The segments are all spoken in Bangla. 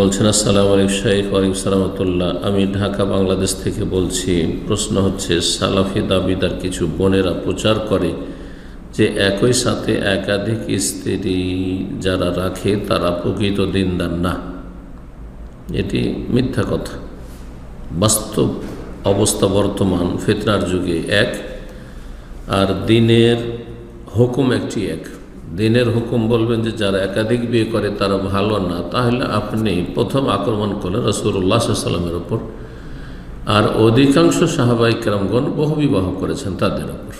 বলছেন, আসসালামু আলাইকুম শেখ ওয়ালাইকুম সালামতুল্লাহ আমি ঢাকা, বাংলাদেশ থেকে বলছি, প্রশ্ন হচ্ছে, সালাফি দাবিদার কিছু বোনেরা প্রচার করে যে একই সাথে একাধিক স্ত্রী যারা রাখে, তারা প্রকৃত দিনদার না। এটি মিথ্যা কথা। বাস্তব অবস্থা বর্তমান ফেতনার যুগে এক, আর দিনের হুকুম একটি এক। দিনের হুকুম বলবেন যে যারা একাধিক বিয়ে করে তারা ভালো না, তাহলে আপনি প্রথম আক্রমণ করলেন রসুল্লাহ সাল্লামের ওপর আর অধিকাংশ সাহাবাই বহু বিবাহ করেছেন তাদের ওপর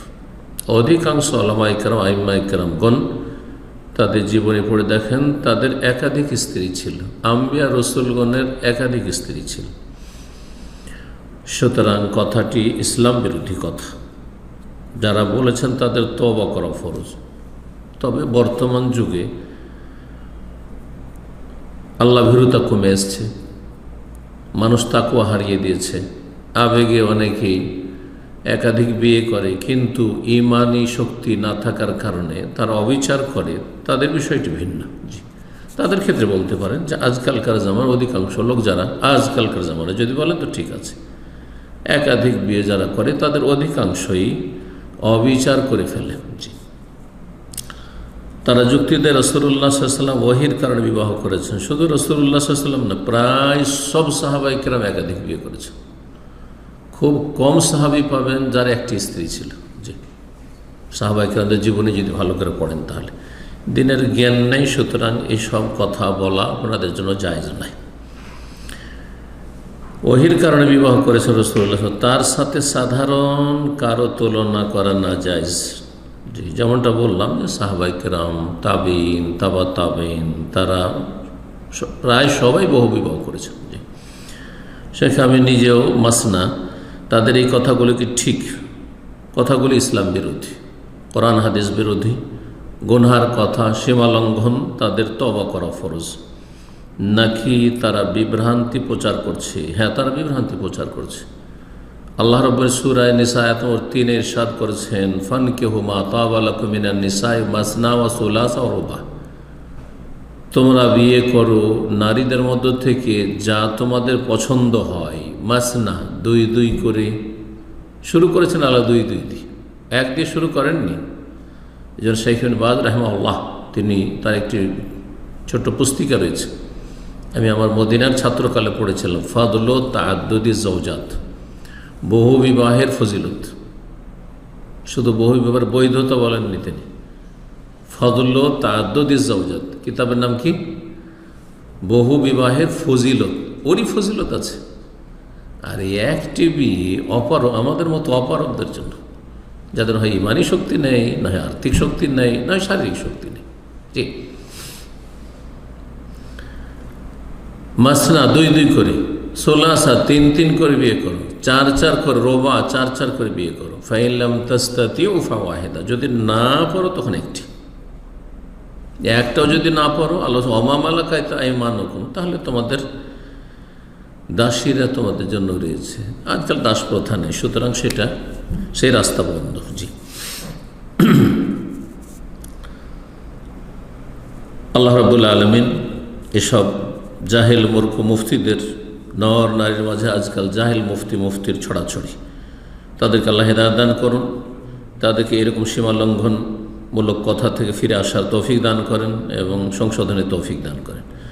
অধিকাংশ আলামাই কেরাম আইমাই কেরামগণ তাদের জীবনে পড়ে দেখেন, তাদের একাধিক স্ত্রী ছিল। আম্বিয়া রসুলগণের একাধিক স্ত্রী ছিল। সুতরাং কথাটি ইসলাম বিরোধী কথা। যারা বলেছেন তাদের তবা করা ফরজ। তবে বর্তমান যুগে আল্লাহ ভীরুতা কমে এসছে। মানুষ তাকুয়া হারিয়ে দিয়েছে। আবেগে অনেকেই একাধিক বিয়ে করে, কিন্তু ইমানি শক্তি না থাকার কারণে তারা অবিচার করে। তাদের বিষয়টি ভিন্ন। তাদের ক্ষেত্রে বলতে পারেন যে, আজকালকার জামার অধিকাংশ লোক যারা, আজকালকার জামানে যদি বলেন তো ঠিক আছে। একাধিক বিয়ে যারা করে, তাদের অধিকাংশই অবিচার করে ফেলে। জি। তারা যুক্তি দেয় রসুল্লাহ সাল্লাম ওহির কারণে বিবাহ করেছেন। শুধু রসুল্লাহ সাল্লাম না, প্রায় সব সাহাবাই কেরাম একাধিক বিয়ে করেছেন। খুব কম সাহাবি পাবেন যার একটি স্ত্রী ছিল। যে সাহাবাই কেরামদের জীবনে যদি ভালো করে পড়েন তাহলে। দিনের জ্ঞান নেই, সুতরাং এইসব কথা বলা আপনাদের জন্য জায়জ নাই ওহির কারণে বিবাহ করেছেন রসুল্লাহ তার সাথে সাধারণ কারও তুলনা করা না যায় জি, যেমনটা বললাম যে সাহবাইকেরাম তাবিন, তাবা তাবিন, তারা প্রায় সবাই বহু বিবাহ করেছেন, জি। শেখ আমি নিজেও মাসনা, তাদের এই কথাগুলো কি ঠিক? কথাগুলি ইসলাম বিরোধী, কোরআন, হাদিস বিরোধী, গুনহার কথা সীমালঙ্ঘন তাদের তবা করা ফরজ। নাকি তারা বিভ্রান্তি প্রচার করছে? হ্যাঁ তারা বিভ্রান্তি প্রচার করছে। আল্লাহ রব্বর সুরায় নিসায়াত ওর তিন ইরশাদ করেছেন ফন কে হুমা তাবালাকুমিনা নিসাই মাসনা ওয়া সুলাস রোবা। তোমরা বিয়ে করো নারীদের মধ্য থেকে যা তোমাদের পছন্দ হয়, মাসনা, দুই দুই করে। শুরু করেছেন আল্লাহ দুই দুই দিয়ে। এক দিয়ে শুরু করেননি। জন্য শেখিন বাদ রাহমাল্লাহ তিনি তার একটি ছোট্ট পুস্তিকা রয়েছে। আমি আমার মদিনার ছাত্রকালে পড়েছিলাম, ফাদল তাদ্দুদি জৌজাত বহু বিবাহের ফজিলত। শুধু বহু বিবাহের বৈধতা বলেননি তিনি। ফদল তাদ্দুদি জৌজাত কিতাবের নাম কি? বহু বিবাহের ফজিলত। ওরই ফজিলত আছে। আর একটি বিয়ে অপার, আমাদের মতো অপারকদের জন্য। যাদের হয় ইমানি শক্তি নেই, না হয় আর্থিক শক্তি নেই, না শারীরিক শক্তি নেই। জি। মাসনা দুই দুই করে। সোলাসা তিন তিন করে বিয়ে করো। চার চার করে রোবা, চার চার করে বিয়ে করো। ফাইলাম তাস্তাতি উফা ওয়াহেদা যদি না পড়ো তখন একটি। একটাও যদি না পড়ো আলো অমামালা কায়তা আই মানকুম তাহলে তোমাদের দাসীরা তোমাদের জন্য রয়েছে। আজকাল দাস প্রথা নেই, সুতরাং সেটা, সেই রাস্তা বন্ধ। জি। আল্লাহ রবুল্লা আলমিন এসব জাহেল, মূর্খ মুফতিদের নর নারীর মাঝে আজকাল জাহিল মুফতি মুফতির ছড়াছড়ি। তাদেরকে আল্লাহ হেদায়ত দান করুন। তাদেরকে এরকম সীমা লঙ্ঘনমূলক কথা থেকে ফিরে আসার তৌফিক দান করেন এবং সংশোধনের তৌফিক দান করেন।